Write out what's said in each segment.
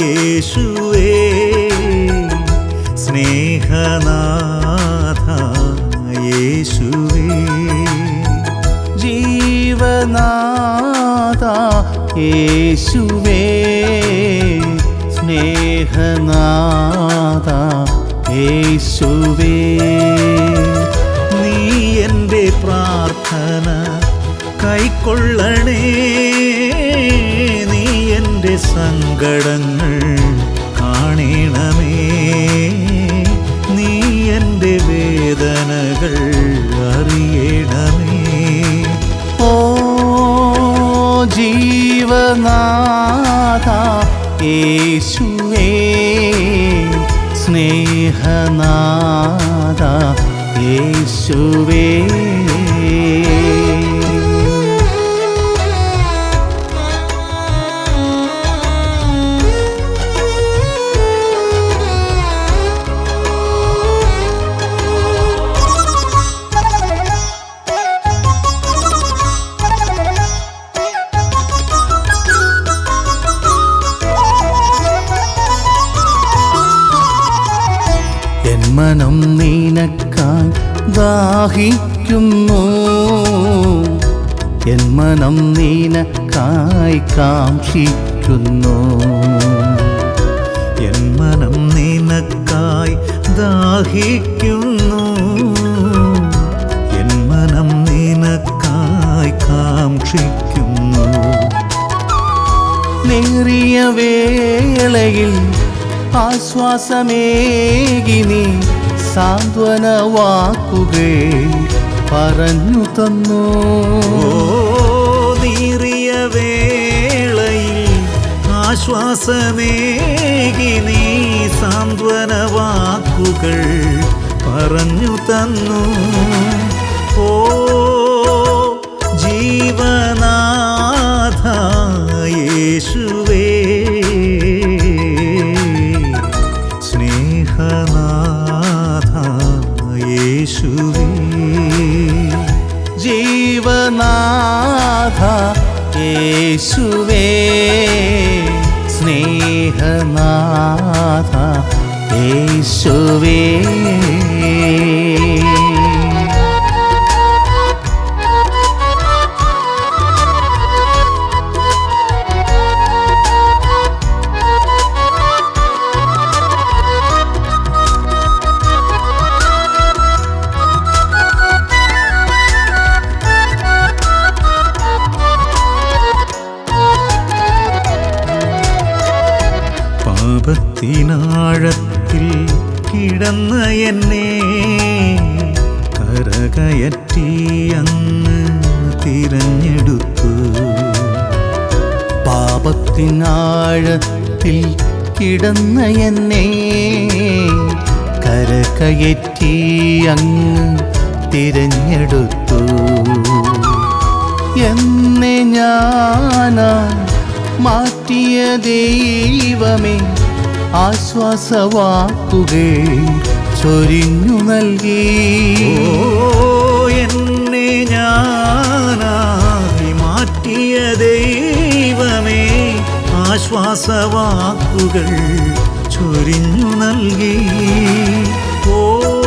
യേശുവേ സ്നേഹനാഥ യേശുവേ ജീവനാഥ യേശുവേ സ്നേഹനാഥ യേശുവേ. നീ എന്റെ പ്രാർത്ഥന കൈക്കൊള്ളണേ. സങ്കടങ്ങൾ കാണണമേ. നീ എന്റെ വേദനകൾ അറിയണമേ. ഓ ജീവനാഥ യേശുവേ സ്നേഹനാഥ യേശുവേ. മനം നിനക്കായി ദാഹിക്കുന്നു. എൻ മനം നിനക്കായി കാക്ഷിക്കുന്നു. എൻ മനം നിനക്കായി ദാഹിക്കുന്നു. എൻ മനം നിനക്കായി കാക്ഷിക്കുന്നു. നേറിയ വേളയിൽ ആശ്വാസമേകിനി സാന്ത്വന വാക്കുകൾ പറഞ്ഞു തന്നു. നീറിയ വേളയിൽ ആശ്വാസമേകി നീ സാന്ത്വന വാക്കുകൾ പറഞ്ഞു തന്നു. ഓ യേശുവേ സ്നേഹനാഥ യേശുവേ. പാപത്തിനാഴത്തിൽ കിടന്ന എന്നെ കരകയറ്റി അങ്ങ് തിരഞ്ഞെടുത്തു. പാപത്തിനാഴത്തിൽ കിടന്ന എന്നെ കരകയറ്റി അങ്ങ് തിരഞ്ഞെടുത്തു. എന്നെ ഞാനാ മാറ്റിയ ദൈവമേ ആശ്വാസവാക്കുകൾ ചൊരിഞ്ഞു നൽകി. എന്നെ ഞാനായി മാറ്റിയ ദൈവമേ ആശ്വാസവാക്കുകൾ ചൊരിഞ്ഞു നൽകി. ഓ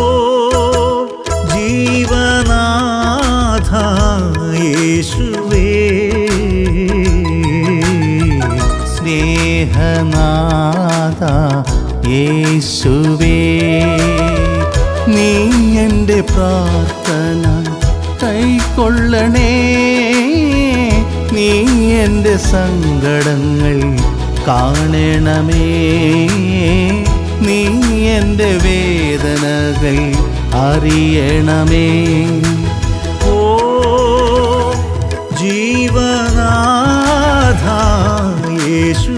യേശുവേ നീ എന്റെ പ്രാർത്ഥന കൈക്കൊള്ളണേ. നീ എന്റെ സങ്കടങ്ങൾ കാണണമേ. നീ എന്റെ വേദനകൾ അറിയണമേ. ഓ ജീവനാഥ യേശു